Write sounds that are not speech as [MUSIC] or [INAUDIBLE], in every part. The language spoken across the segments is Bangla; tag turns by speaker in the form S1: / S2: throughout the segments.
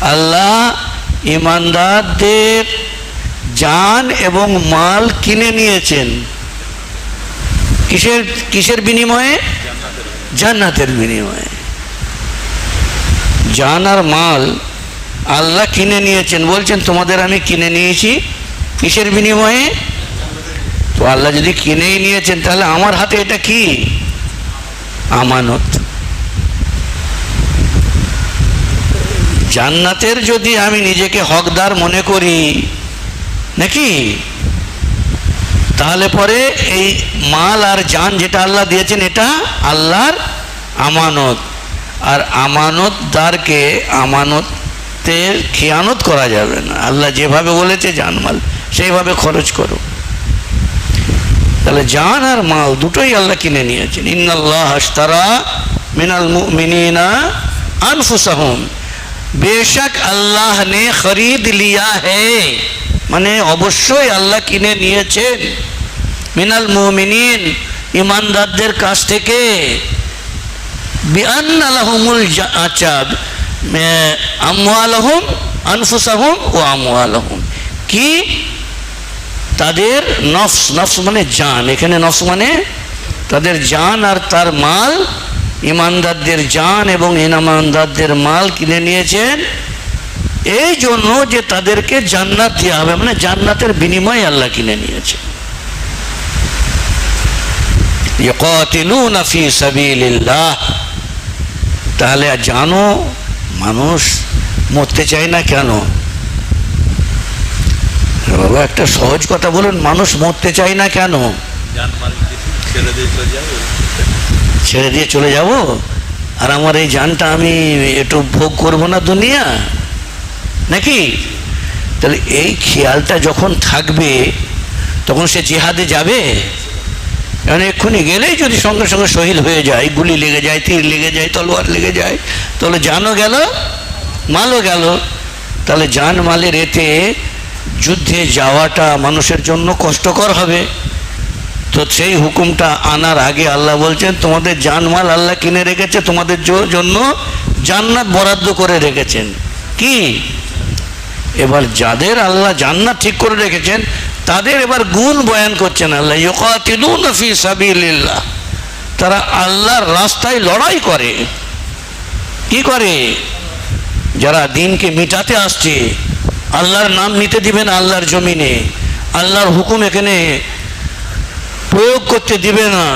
S1: আল্লাহ ইমানদারদের জান এবং মাল কিনে নিয়েছেন। কিসের কিসের বিনিময়ে? জান্নাতের বিনিময়ে। জান আর মাল আল্লাহ কিনে নিয়েছেন। বলছেন, তোমাদের আমি কিনে নিয়েছি কিসের বিনিময়ে? তো আল্লাহ যদি কিনেই নিয়েছেন, তাহলে আমার হাতে এটা কি? আমানত। জান্নাতের যদি আমি নিজেকে হকদার মনে করি, নাকি? তাহলে পরে এই মাল আর জান যেটা আল্লাহ দিয়েছেন, এটা আল্লাহর আমানত। আর আমানতদারকে আমানতের খেয়ানত করা যাবে না। আল্লাহ যেভাবে বলেছে, জানমাল। সেইভাবে খরচ করো। তাহলে জান আর মাল দুটোই আল্লাহ কিনে নিয়েছেন। ইন্নাল্লাহ আশতারা মিনাল মুমিনিনা আনফুসাহুম। বেশক আল্লাহ নে খরিদ লিয়া হে। মানে অবশ্যই আল্লাহ কিনে নিয়েছেন। মিনাল মুমিনিন, ইমানদারদের কাছ থেকে। বিআন আলহমুল আচাব। আমওয়ালহুম, আনফুসাহুম ও আমওয়ালহুম। কি? তাদের নফস নফস মানে জান। এখানে নফস মানে তাদের জান আর তার মাল। ইমানদারদের জান এবং ইনামানদারদের মাল কিনে নিয়েছেন। এই জন্য যে তাদেরকে জান্নাত দেওয়া হবে মানে জান্নাতের বিনিময়ে আল্লাহ কিনে নিয়েছে। তাহলে জানো, মানুষ মরতে চায় না কেন? বাবা, একটা সহজ কথা বলুন, মানুষ মরতে চায় না কেন?
S2: ছেড়ে দিয়ে চলে যাবে?
S1: আর আমার এই জানটা আমি একটু ভোগ করব না দুনিয়া? নাকি? তাহলে এই খেয়ালটা যখন থাকবে, তখন সে জেহাদে যাবে? কারণ এক্ষুনি গেলেই যদি সঙ্গে সঙ্গে শহীদ হয়ে যায়, গুলি লেগে যায়, তীর লেগে যায়, তলোয়ার লেগে যায়, তাহলে জানও গেল, মালও গেল। তাহলে জান মালের এতে যুদ্ধে যাওয়াটা মানুষের জন্য কষ্টকর হবে। তো সেই হুকুমটা আনার আগে আল্লাহ বলছেন, তোমাদের জানমাল আল্লাহ কিনে রেখেছে, তোমাদের জন্য জান্নাত বরাদ্দ করে রেখেছেন। কি? এবার যাদের আল্লাহ জান্নাত ঠিক করে রেখেছেন, তাদের এবার গুণ বয়ান করছেন আল্লাহ সাবিলিল্লাহ। তারা আল্লাহর রাস্তায় লড়াই করে। কি করে? যারা দিনকে মিটাতে আসছে আল্লাহর নাম নিতে দিবেন আল্লাহর জমিনে। আল্লাহর হুকুম এখানে প্রয়োগ করতে দিবে না।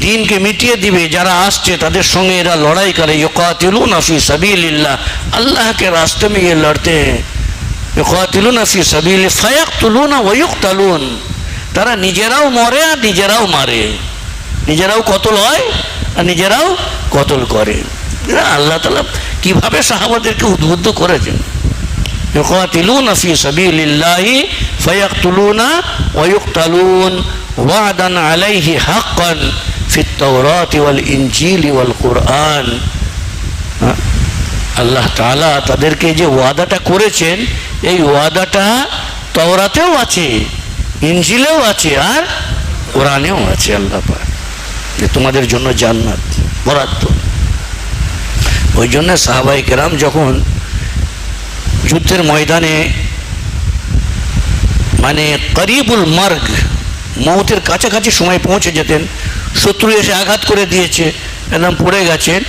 S1: দিনকে মিটিয়ে দিবে, যারা আসছে তাদের সঙ্গে এরা লড়াই করে। ইকাতিলু নাফি সাবিল্লা আল্লাহকে রাস্তে মে লড়তে। ইকাতিলু নাফি সাবিল ফায়াক তুলুন ওয়ুক তালুন তারা নিজেরাও মরে আর নিজেরাও মারে। নিজেরাও কতল হয় আর নিজেরাও কতল করে। আল্লাহ তালা কীভাবে সাহাবাদেরকে উদ্বুদ্ধ করেছেন? يقاتلون في سبيل الله فيقتلون ويقتلون وعدا عليه حقا في التوراة والإنجيل والقرآن হ্যাঁ? আল্লাহ তাআলা তাদেরকে যে ওয়াদাটা করেছেন এই ওয়াদাটা তওরাতেও আছে ইনজিলেও আছে আর কোরআনেও আছে আল্লাহ পাক যে তোমাদের জন্য জান্নাত বরাদ্দ ওই জন্য সাহাবাই কেরাম যখন যুদ্ধের ময়দানে মানে করিবুল মার্গ, মৌতের কাছাকাছি সময় পৌঁছে যেতেন। শত্রু এসে আঘাত করে দিয়েছে, একদম পড়ে গেছেন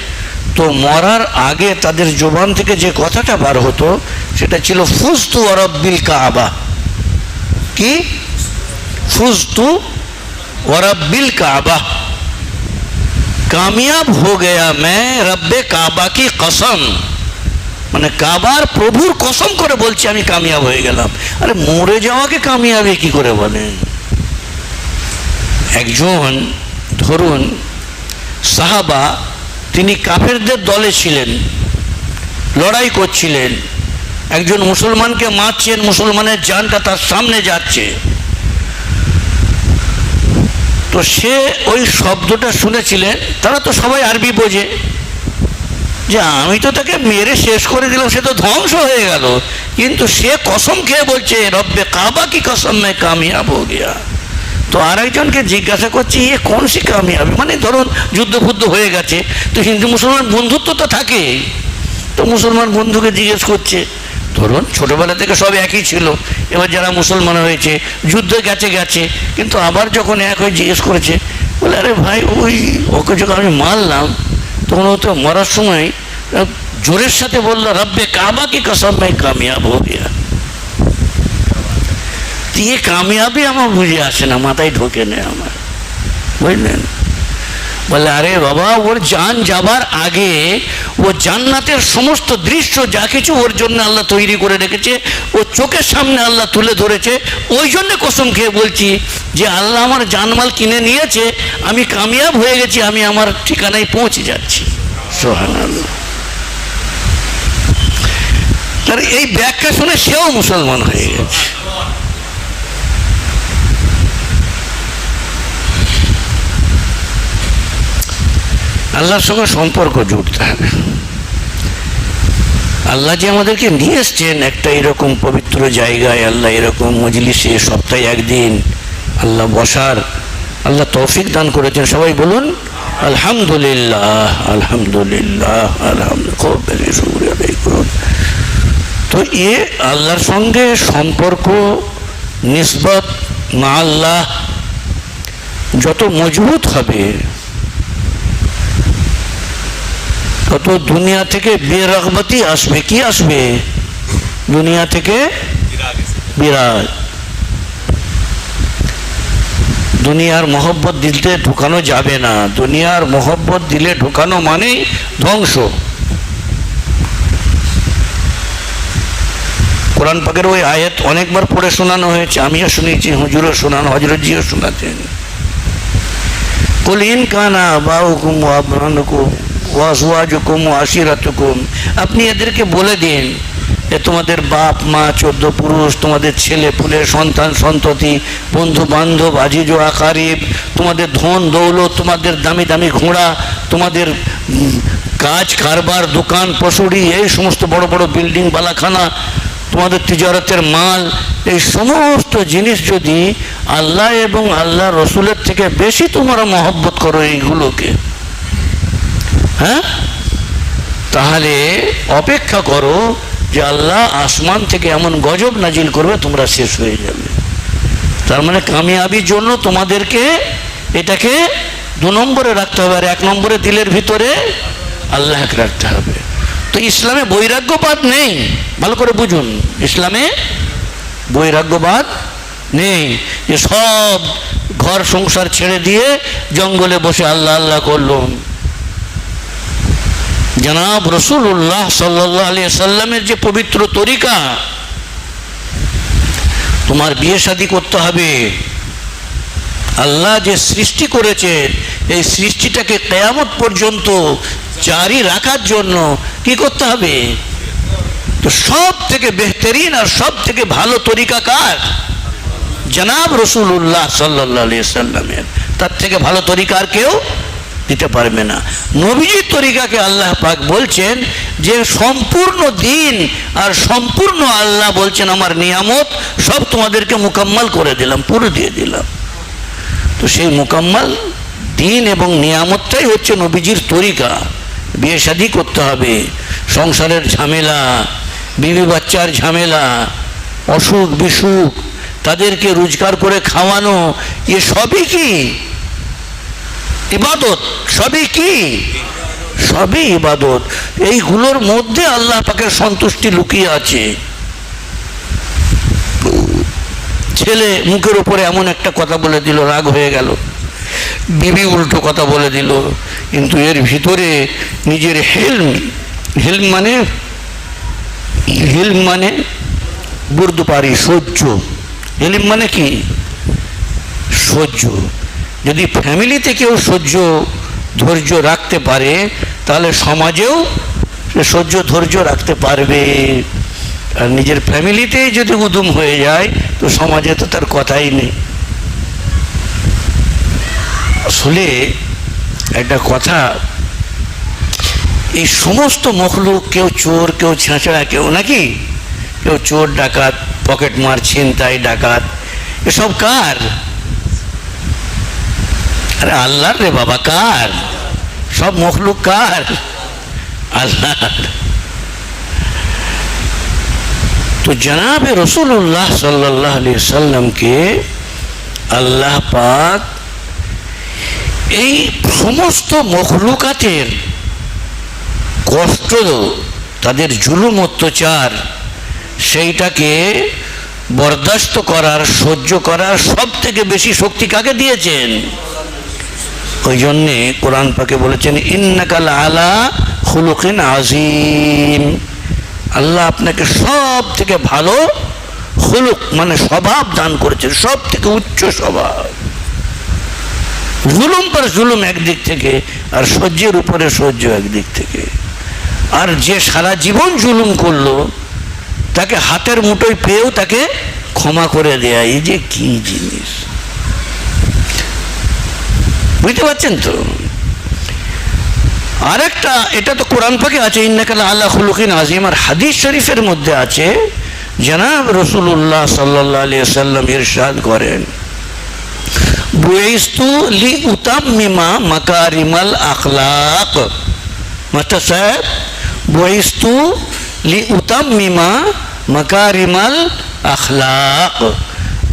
S1: তো মরার আগে তাদের জোবান থেকে যে কথাটা বার হতো, সেটা ছিল ফুস্তু ওরব্বিল কাবা। কি? ফুস্তু ওরব্বিল কাবা। কামিয়াব হো গয়া মে রব্বে কাবা কি কসম। মানে কাবার প্রভুর কসম করে বলছি, আমি কামিয়াব হয়ে গেলাম। আরে মরে যাওয়াকে কামিয়াবি কি করে বলে? একজন ধরুন সাহাবা, তিনি কাফেরদের দলে ছিলেন, লড়াই করছিলেন। একজন মুসলমানকে মারছেন, মুসলমানের জানটা তার সামনে যাচ্ছে। তো সে ওই শব্দটা শুনেছিলেন, তারা তো সবাই আরবি বোঝে। যে আমি তো তাকে মেরে শেষ করে দিলাম, সে তো ধ্বংস হয়ে গেল। কিন্তু সে কসম খেয়ে বলছে, রব্বে কাবা কি কসম, মে কামিয়াব হো গিয়া। তো আরেকজনকে জিজ্ঞাসা করছি, এ কোন সে কামিয়াবি? মানে ধরুন, যুদ্ধ ফুদ্ধ হয়ে গেছে, তো হিন্দু মুসলমান বন্ধুত্ব তো থাকে তো মুসলমান বন্ধুকে জিজ্ঞেস করছে, ধরুন, ছোটবেলা থেকে সব একই ছিল, এবার যারা মুসলমান হয়েছে, যুদ্ধে গেছে গেছে, কিন্তু আবার যখন এক হয়ে জিজ্ঞেস করেছে, বলে, আরে ভাই, ওই ওকে যখন আমি মারলাম, তখন ও তো মরার সময় জোরের সাথে বলল, রব্বে কাবা কি কসম ভাই, কামিয়াব হো দিয়ে। কামিয়াবি আমার বুঝে আসে না, মাথায় ঢোকে নেই আমার। বুঝলেন? বলে, আরে বাবা, ওর যান যাবার আগে ও জান্নাতের সমস্ত দৃশ্য, যা কিছু ওর জন্য আল্লাহ তৈরি করে রেখেছে, ও চোখের সামনে আল্লাহ তুলে ধরেছে, ওই জন্য কসম খেয়ে বলছি যে, আল্লাহ আমার জানমাল কিনে নিয়েছে, আমি কামিয়াব হয়ে গেছি, আমি আমার ঠিকানায় পৌঁছে যাচ্ছি। সোহান আল্লাহ তার এই ব্যাখ্যা শুনে সেও মুসলমান হয়ে গেছে। আল্লাহর সঙ্গে সম্পর্ক জুড়তে হবে। আল্লাহ যে আমাদেরকে নিয়ে এসছেন একটা এরকম পবিত্র জায়গায়, আল্লাহ এরকম মজলিসে সপ্তাহে একদিন আল্লাহ বসার, আল্লাহ তৌফিক দান করেছেন। সবাই বলুন, আলহামদুলিল্লাহ আলহামদুলিল্লাহ আলহামদুলিল্লাহ খুব বেশি শুক্রিয়া আদায় করুন তো এ আল্লাহর সঙ্গে সম্পর্ক নিসবত মা আল্লাহ যত মজবুত হবে, তত দুনিয়া থেকে বেরগবতি আসবে। কি আসবে? দুনিয়া থেকে বিরাট দুনিয়ার মহব্বত দিতে ঢুকানো যাবে না। দুনিয়ার মহব্বত দিলে ঢুকানো মানেই ধ্বংস। কোরআন পাকের ওই আয়াত অনেকবার পড়ে শোনানো হয়েছে, আমিও শুনেছি, হুজুরও শোনানো, হজরতজিও শোনাতেন। কুল ইন কানা বাউকুম আবরানুকুম ওয়াজওয়াজুকুম আশিরাতুকুম, আপনি এদেরকে বলে দিন যে তোমাদের বাপ, মা, চোদ্দ পুরুষ, তোমাদের ছেলে, পুলে, সন্তান, সন্ততি বন্ধু বান্ধব আজিজ আকারিব, তোমাদের ধন, দৌলত, তোমাদের দামি দামি ঘোড়া, তোমাদের কাজ কারবার, দোকান পশুরি এই সমস্ত বড় বড় বিল্ডিং, বালাখানা তোমাদের তিজারতের মাল, এই সমস্ত জিনিস যদি আল্লাহ এবং আল্লাহ রসুলের থেকে বেশি তোমরা মহব্বত করো এইগুলোকে হ্যাঁ? তাহলে অপেক্ষা করো যে আল্লাহ আসমান থেকে এমন গজব নাজিল করবে, তোমরা শেষ হয়ে যাবে। তার মানে কামিয়াবির জন্য তোমাদেরকে এটাকে দু নম্বরে রাখতে হবে, আর এক নম্বরে দিলের ভিতরে আল্লাহকে রাখতে হবে। তো ইসলামে বৈরাগ্যবাদ নেই। ভালো করে বুঝুন, ইসলামে বৈরাগ্যবাদ নেই। যে সব ঘর সংসার ছেড়ে দিয়ে জঙ্গলে বসে আল্লাহ আল্লাহ করলাম। জনাব রসুল্লাহ সাল্লাহ আলিয়া সাল্লামের যে পবিত্র তরিকা, তোমার বিয়ে শাদী করতে হবে। আল্লাহ যে সৃষ্টি করেছে এই সৃষ্টিটাকে কেয়ামত পর্যন্ত জারি রাখার জন্য কি করতে হবে? তো সব থেকে বেহতরিন আর সব থেকে ভালো তরিকা কার? জনাব রসুল্লাহ সাল্লাহ সাল্লামের তার থেকে ভালো তরিকা আর কেউ দিতে পারবে না। নবীজির তরিকাকে আল্লাহ পাক বলছেন যে সম্পূর্ণ দিন আর সম্পূর্ণ আল্লাহ বলছেন, আমার নিয়ামত সব তোমাদেরকে মোকাম্মল করে দিলাম, পুরো দিয়ে দিলাম। তো সেই মোকাম্মল দিন এবং নিয়ামতটাই হচ্ছে নবীজির তরিকা। বিয়ে শাদি করতে হবে। সংসারের ঝামেলা, বিবি বাচ্চার ঝামেলা, অসুখ বিসুখ, তাদেরকে রোজগার করে খাওয়ানো, এ সবই কি? ইবাদত, সবই কি? সবই ইবাদত। এইগুলোর মধ্যে আল্লাহ পাকের সন্তুষ্টি লুকিয়ে আছে। ছেলে মুখের উপরে এমন একটা কথা বলে দিল, রাগ হয়ে গেল। বিবি উল্টো কথা বলে দিল। কিন্তু এর ভিতরে নিজের হেলম হেলম মানে? হেলম মানে বুঝতে পারি সহ্য। হেলিম মানে কি? সহ্য। যদি ফ্যামিলিতে কেউ সহ্য, ধৈর্য রাখতে পারে, তাহলে সমাজেও সে সহ্য, ধৈর্য রাখতে পারবে। আর নিজের ফ্যামিলিতেই যদি উদুম হয়ে যায়, তো সমাজে তো তার কথাই নেই। আসলে একটা কথা, এই সমস্ত মখলুক, কেউ চোর, কেউ ছেঁচড়া, কেউ নাকি? কেউ চোর, ডাকাত, পকেট মার, ছিনতাই, ডাকাত, এসব কার? আরে আল্লাহর রে বাবা, কার? সব মখলুক কার? আল্লাহর। তো জনাবে রসুল্লাহ সাল্লাহ সাল্লামকে আল্লাহ পাক এই সমস্ত মখলুকাতের কষ্ট, তাদের জুলুম, অত্যাচার, সেইটাকে বরদাস্ত করার, সহ্য করার সব থেকে বেশি শক্তি কাকে দিয়েছেন? ওই জন্যে কোরআন পাকে বলেছেন, ইন্নাকাল আলা হুলুকিন আজিম আল্লাহ আপনাকে সব থেকে ভালো হুলুক মানে স্বভাব দান করেছেন সব থেকে উচ্চ স্বভাব। জুলুম পর জুলুম একদিক থেকে, আর সহ্যের উপরে সহ্য একদিক থেকে। আর যে সারা জীবন জুলুম করল, তাকে হাতের মুঠোয় পেয়েও তাকে ক্ষমা করে দেয়া, এই যে কি জিনিস। বুঝতে পারছেন তো? আরেকটা, এটা তো কোরআন পাকে আছে ইন্নাকাল আল্লাহ খুলুকিন আজিম আর হাদিস শরীফের মধ্যে আছে, জনাব রসুল্লাহ সাল্লাহ আলিয়া সাল্লাম ইরশাদ করেন বুয়েস্তু লি উতাম্মিমা মাকারিমাল আখলাক মাস্টার সাহেব বুয়েস্তু লি উতাম্মিমা মাকারিমাল আখলাক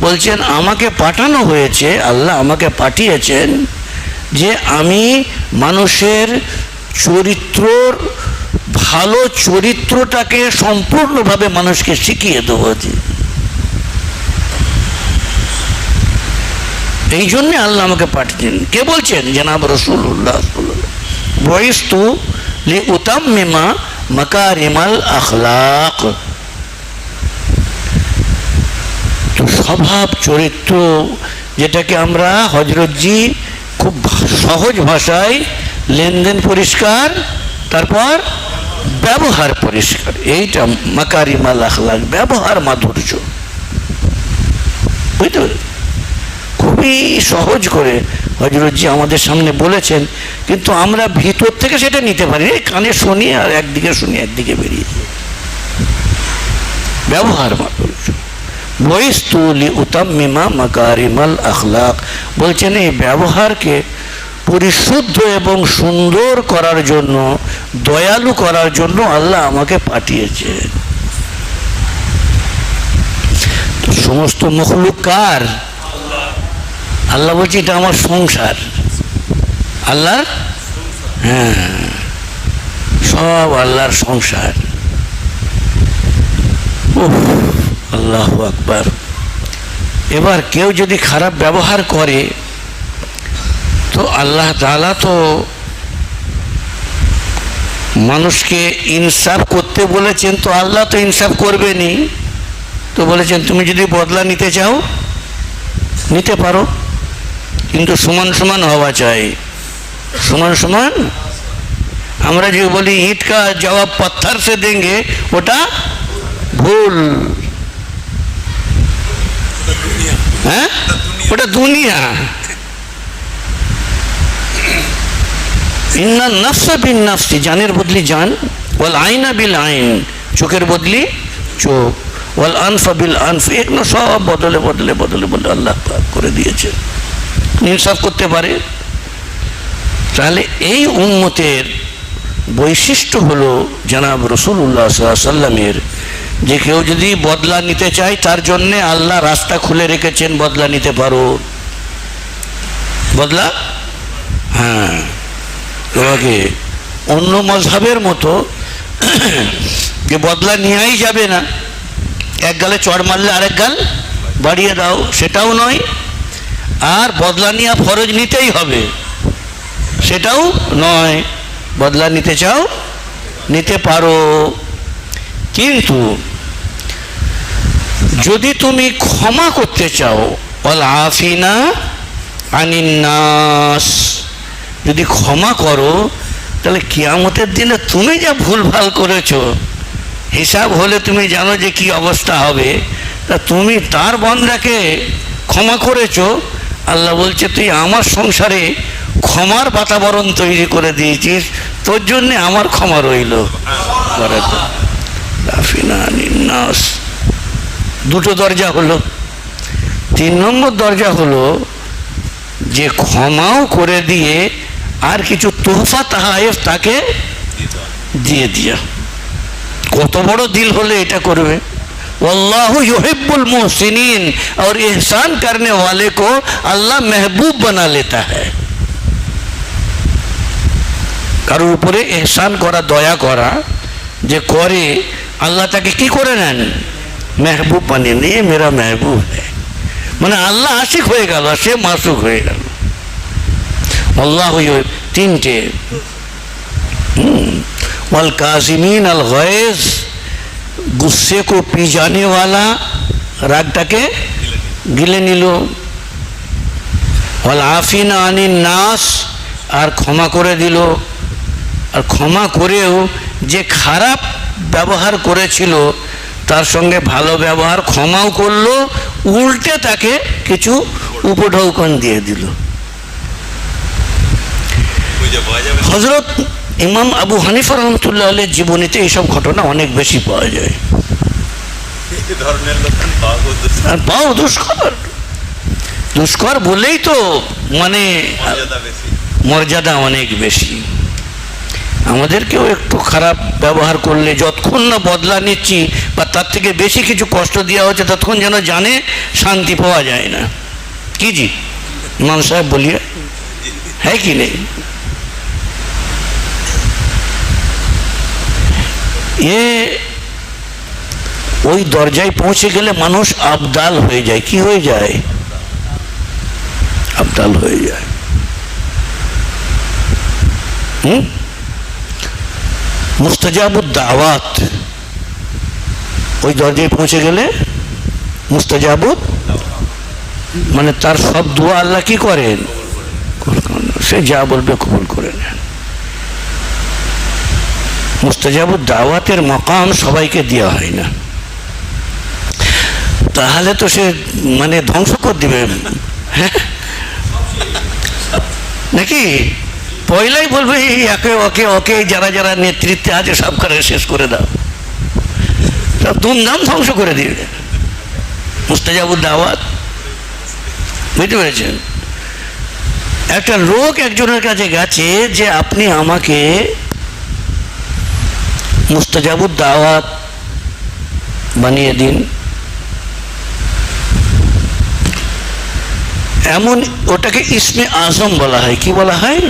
S1: বলছেন, আমাকে পাঠানো হয়েছে, আল্লাহ আমাকে পাঠিয়েছেন যে আমি মানুষের চরিত্রর, ভালো চরিত্রটাকে সম্পূর্ণভাবে মানুষকে শিখিয়ে দেবো। এই জন্যে আল্লাহ আমাকে পাঠিয়েছেন। কে বলছেন? জনাব রসুল্লাহ বয়স্তু লি উতাম্মিমা মাকারিমাল আখলাক। তো স্বভাব, চরিত্র যেটাকে আমরা হজরতজি খুব সহজ ভাষায় লেনদেন পরিষ্কার, তারপর ব্যবহার পরিষ্কার। এইটা মাকারিমাল আখলাক, ব্যবহার মাধুর্য। বুঝতে পেরেছ? খুবই সহজ করে হজরতজি আমাদের সামনে বলেছেন, কিন্তু আমরা ভিতর থেকে সেটা নিতে পারি কানে শুনি আর একদিকে শুনি একদিকে বেরিয়ে যায়। ব্যবহার বয়স্তুলি উতাম্মিমা মাকারিমাল আখলাক। বলছেন, এই ব্যবহারকে পরিশুদ্ধ এবং সুন্দর করার জন্য, দয়ালু করার জন্য আল্লাহ আমাকে পাঠিয়েছে সমস্ত মখলুক কার আল্লাহ বলছে, এটা আমার সংসার। আল্লাহর? হ্যাঁ। সব আল্লাহর সংসার। আল্লাহ আকবার। এবার কেউ যদি খারাপ ব্যবহার করে, তো আল্লাহ তাআলা তো মানুষকে ইনসাফ করতে বলেছেন, তো আল্লাহ তো ইনসাফ করবেনই। তো বলেছেন, তুমি যদি বদলা নিতে চাও, নিতে পারো। কিন্তু সমান সমান হওয়া চাই। সমান সমান? আমরা যে বলি, ইট কা জবাব পত্থর সে দেंगे ওটা ভুল। হ্যাঁ? ওটা দুনিয়া। ইন্না বিন জানের বদলি জান। ওয়াল আইনা বিল আইন, চোখের বদলি চোখ। ওয়াল আনফা বিল আনফ, এগুলো সব বদলে বদলে বদলে বদলে আল্লাহ করে দিয়েছে ইনসাফ করতে পারে। তাহলে এই উম্মতের বৈশিষ্ট্য হলো জানাব রসুল্লাহ সাল্লামের যে কেউ যদি বদলা নিতে চায়, তার জন্যে আল্লাহ রাস্তা খুলে রেখেছেন, বদলা নিতে পারো। বদলা? হ্যাঁ। তোমাকে অন্য মজহাবের মতো যে বদলা নেওয়াই যাবে না। এক গালে চড় মারলে আরেক গাল বাড়িয়ে দাও, সেটাও নয়। আর বদলা নেওয়া ফরজ নিতেই হবে। সেটাও নয়, বদলা নিতে চাও, নিতে পারো। কিন্তু যদি তুমি ক্ষমা করতে চাও অল আফিনা আনিন্নাস যদি ক্ষমা করো, তাহলে কিয়ামতের দিনে তুমি যা ভুলভাল করেছ, হিসাব হলে তুমি জানো যে কি অবস্থা হবে। তা তুমি তার বন্ধাকে ক্ষমা করেছ আল্লাহ বলছে, তুই আমার সংসারে ক্ষমার বাতাবরণ তৈরি করে দিয়েছিস, তোর জন্যে আমার ক্ষমা রইল। দুটো দরজা হলো। তিন নম্বর দরজা হলো যে ক্ষমাও করে দিয়ে আর কিছু তোহফা তাহায়েফ তাকে দিয়ে দিয়া। কত বড় দিল হলে এটা করবে? वल्लाहु युहिब्बुल मुहसिनीन और एहसान करने वाले को अल्लाह महबूब बना लेता है কারোর উপরে এহসান করা দয়া করা যে করে আল্লাহ তাকে কি করে নেন মেহবুব বানিয়ে নিয়ে মেরা মেহবুব হ্যায়। মানে আল্লাহ আশিক হয়ে গেল আর সে মাসুক হয়ে গেল আল্লাহ তিনটে वल काजिमीन अल गैज गुस्से को पी जाने वाला রাগটাকে গিলে নিল ওয়াল আফিনা আনিন নাস আর ক্ষমা করে দিল আর ক্ষমা করেও যে খারাপ ব্যবহার করেছিল তার সঙ্গে ভালো ব্যবহার ক্ষমাও করলো উল্টে তাকে কিছু উপঢৌকন দিয়ে দিল
S2: খুঁজে পাওয়া যাবে না।
S1: হজরত ইমাম আবু হানিফা রহমতুল্লাহ আলের জীবনীতে এইসব ঘটনা অনেক বেশি পাওয়া যায়। আর পাও দুষ্কর। দুষ্কর বলেই তো মানে
S2: মর্যাদা
S1: অনেক বেশি। আমাদেরকেও একটু খারাপ ব্যবহার করলে যতক্ষণ না বদলা নিচ্ছি বা তার থেকে বেশি কিছু কষ্ট দেওয়া হচ্ছে ততক্ষণ যেন জানে শান্তি পাওয়া যায় না। কি জি? ইমাম সাহেব বলিয়া? হ্যাঁ কি নেই? এ ওই দরজায় পৌঁছে গেলে মানুষ আবদাল হয়ে যায়। কি হয়ে যায়? আবদাল হয়ে যায়। হুম? মুস্তাজাবুদ দাওয়াত ওই দরজায় পৌঁছে গেলে মুস্তাজাবুদ মানে তার সব দোয়া আল্লাহ কি করেন। সে যা বলবে কবুল করে নেন। মুস্তাজাবুদ দাওয়াতের মকাম সবাইকে দেওয়া হয় না। তাহলে তো সে মানে ধ্বংস করে দিবে। হ্যাঁ? নাকি? পয়লাই বলবে, একে, ওকে ওকে, যারা যারা নেতৃত্বে আছে, সব করে শেষ করে দাও। সব ধুমধাম ধ্বংস করে দিবে। মুস্তাজাবুর দাওয়াত। বুঝতে পেরেছেন? একটা লোক একজনের কাছে গেছে যে, আপনি আমাকে মুস্তাজাবুর দাওয়াত বানিয়ে দিন। এমন ওটাকে ইসমে আজম বলা হয়। কি বলা হয়?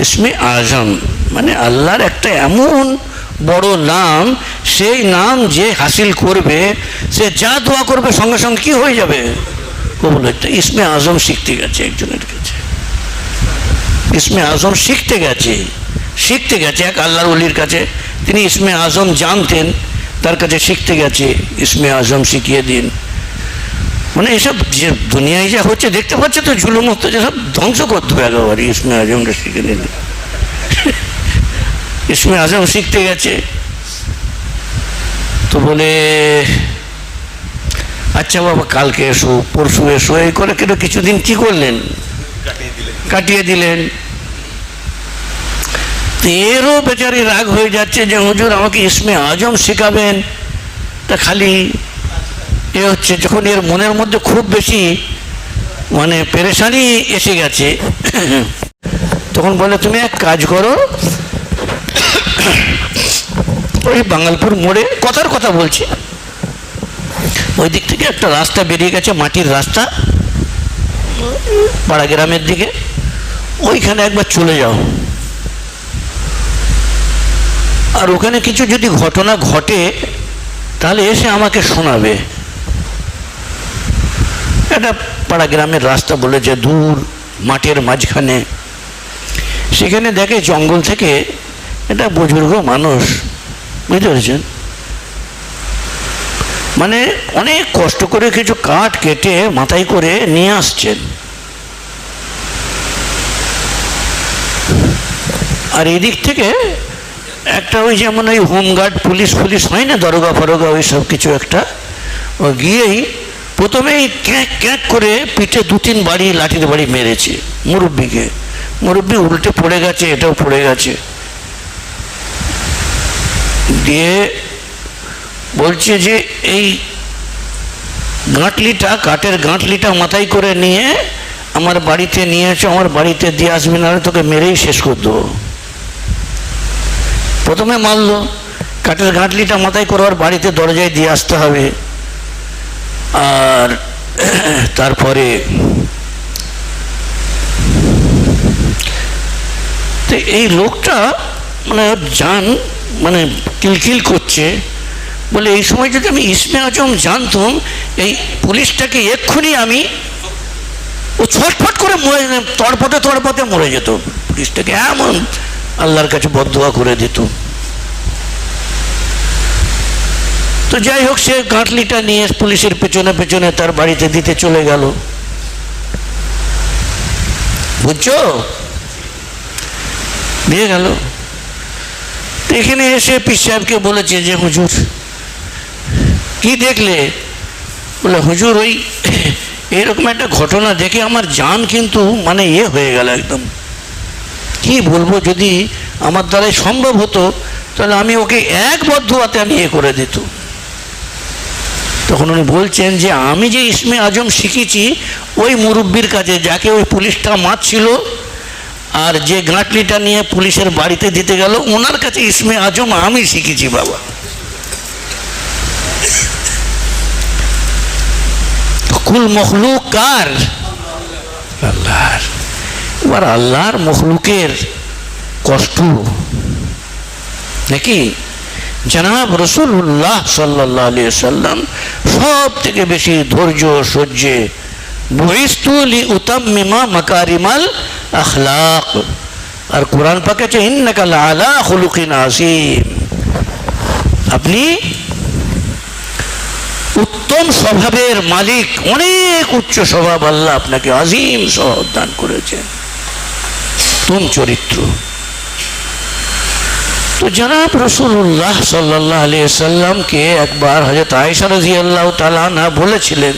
S1: ইসমে আজম। মানে আল্লাহর একটা এমন বড় নাম, সেই নাম যে হাসিল করবে, সে যা দোয়া করবে সঙ্গে সঙ্গে কি হয়ে যাবে? কবুল হচ্ছে ইসমে আজম শিখতে গেছে একজনের কাছে। ইসমে আজম শিখতে গেছে। শিখতে গেছে এক আল্লাহর অলির কাছে। তিনি ইসমে আজম জানতেন, তার কাছে শিখতে গেছে, ইসমে আজম শিখিয়ে দিন। মানে এসব যে দুনিয়ায় যা হচ্ছে, দেখতে পাচ্ছে তো ঝুলুম যে সব ধ্বংস করতে হবে একেবারে, ইসমে আজমটা শিখে নিলে। ইসমে আজম শিখতে গেছে। তো বলে আচ্ছা বাবা, কালকে এসো, পরশু এসো। এই করে কেন, কিছুদিন কি করলেন?
S2: কাটিয়ে দিলে
S1: কাটিয়ে দিলেন। এরও বেচারি রাগ হয়ে যাচ্ছে যে, হুজুর, আমাকে ইসমে আজম শেখাবেন। তা খালি এ হচ্ছে, যখন এর মনের মধ্যে খুব বেশি মানে পেরেশানি এসে গেছে, তখন বলে, তুমি এক কাজ করো, ওই বাঙালপুর মোড়ে কথার কথা বলছি। ওই দিক থেকে একটা রাস্তা বেরিয়ে গেছে, মাটির রাস্তা, পাড়া গ্রামের দিকে। ওইখানে একবার চলে যাও। আর ওখানে কিছু যদি ঘটনা ঘটে, তাহলে এসে আমাকে শোনাবে। একটা পাড়া গ্রামের রাস্তা বলেছে দূর, মাঠের মাঝখানে। সেখানে দেখে জঙ্গল থেকে এটা বুজুর্গ মানুষ, বুঝতে পেরেছেন? মানে অনেক কষ্ট করে কিছু কাঠ কেটে মাথায় করে নিয়ে আসছেন। আর এদিক থেকে একটা ওই যেমন ওই হোমগার্ড, পুলিশ পুলিশ হয় না, দরগা, ফরগা, ওই সব কিছু একটা। ও গিয়েই প্রথমেই ক্যাঁক ক্যাঁক করে পিঠে দু তিন বাড়ি লাঠির বাড়ি মেরেছে, মুরব্বিকে। মুরব্বি উল্টে পড়ে গেছে, এটাও পড়ে গেছে। দিয়ে বলছে যে, এই গাঁটলিটা, কাঠের গাঁটলিটা মাথায় করে নিয়ে আমার বাড়িতে নিয়ে এসে, আমার বাড়িতে দিয়ে আসবি না তোকে মেরেই শেষ করে দেবো। প্রথমে মারলো, কাঠের গাঁটলিটা মাথায় করে ওর বাড়িতে দরজায় দিয়ে আসতে হবে। আর [CLEARS THROAT] তারপরে তো এই লোকটা মানে জান মানে কিলকিল করছে। বলে, এই সময় যদি আমি ইসমে আজম জানতাম, এই পুলিশটাকে এক্ষুনি আমি ও ছটফট করে মরে তড়পতে তড়পতে মরে যেত। পুলিশটাকে এমন আল্লাহর কাছে বদুয়া করে দিত। তো যাই হোক, সে গাঁটলিটা নিয়ে পুলিশের পেছনে পেছনে তার বাড়িতে দিতে চলে গেল। বুঝছ? দিয়ে গেল। এখানে এসে পিস সাহেবকে বলেছে যে, হুজুর, কি দেখলে? বলে, হুজুর, ওই এরকম একটা ঘটনা দেখে আমার জান কিন্তু মানে ইয়ে হয়ে গেল একদম। কি বলব, যদি আমার দ্বারাই সম্ভব হতো, তাহলে আমি ওকে এক বদ্ধুয়াতে আমি ইয়ে করে দিত। তখন উনি বলছেন যে, আমি যে ইসমে আজম শিখেছি, ওই মুরব্বির কাছে, যাকে ওই পুলিশটা মারছিল আর যে গাঁটলিটা নিয়ে পুলিশের বাড়িতে দিতে গেল, ওনার কাছে ইসমে আজম আমি শিখেছি, বাবা। কুল মখলুক কার? এবার আল্লাহর মখলুকের কষ্ট। নাকি? জনাব রসুল্লাহ সাল্লাহ আলী সাল্লাম সব থেকে বেশি ধৈর্য, সহ্যে বহিস্তুলি উতাম্মিমা মাকারিমাল আখলাক। আর কোরআন পাকে আছে আলা খুলুকিন আসিম আপনি উত্তম স্বভাবের মালিক, অনেক উচ্চ স্বভাব আল্লাহ আপনাকে আজিম স্বভাব দান করেছেন। উত্তম চরিত্র। তো জনাব রসুল্লাহ সাল্লাহ আলি সাল্লামকে একবার হজরত আয়সা রাজি আল্লাহ তালা বলেছিলেন,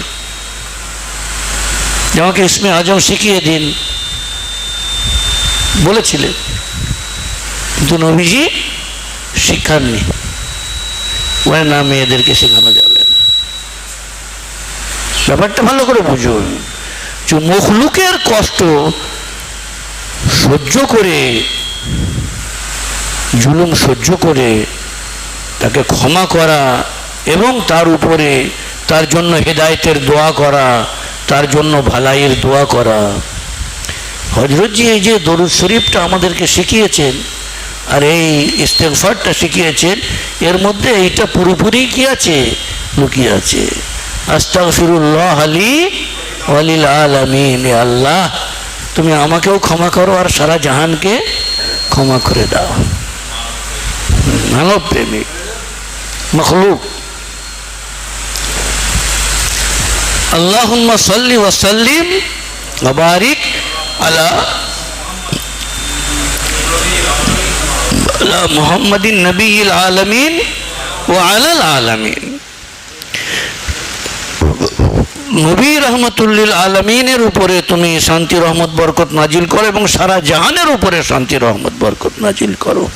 S1: যে আমাকে ইসমে আজম শিখিয়ে দিন। বলেছিলেন, কিন্তু নবীজি শিক্ষাননি বলে না মেয়েদেরকে শেখানো যাবে ব্যাপারটা ভালো করে বুঝুন মখলুকের কষ্ট সহ্য করে, জুলুম সহ্য করে, তাকে ক্ষমা করা এবং তার উপরে তার জন্য হেদায়েতের দোয়া করা, তার জন্য ভালাইয়ের দোয়া করা। হজরতজি এই যে দরুদ শরীফটা আমাদেরকে শিখিয়েছেন আর এই ইস্তেকফারটা শিখিয়েছেন, এর মধ্যে এইটা পুরোপুরি কি আছে? লুকিয়ে আছে। আস্তাগফিরুল্লাহ আলী ওয়ালিল আলামিন আল্লাহ। তুমি আমাকেও ক্ষমা করো আর সারা জাহানকে ক্ষমা করে দাও। মানব প্রেমিক, মখলুক। আল্লাহুম্মা সাল্লি ওয়া সাল্লিম বারিক আলা আলা মুহাম্মাদিন নবীল আলামিন ওয়া আলাল আলামিন। নবী রহমতুল্লিল আলমিনের উপরে তুমি শান্তি, রহমত, বরকত নাজিল করো এবং সারা জাহানের উপরে শান্তি, রহমত, বরকত নাজিল করো।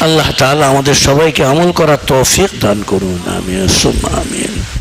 S1: আল্লাহ তালা আমাদের সবাইকে আমল করার তৌফিক দান করুন। আমি সুম্মা আমিন।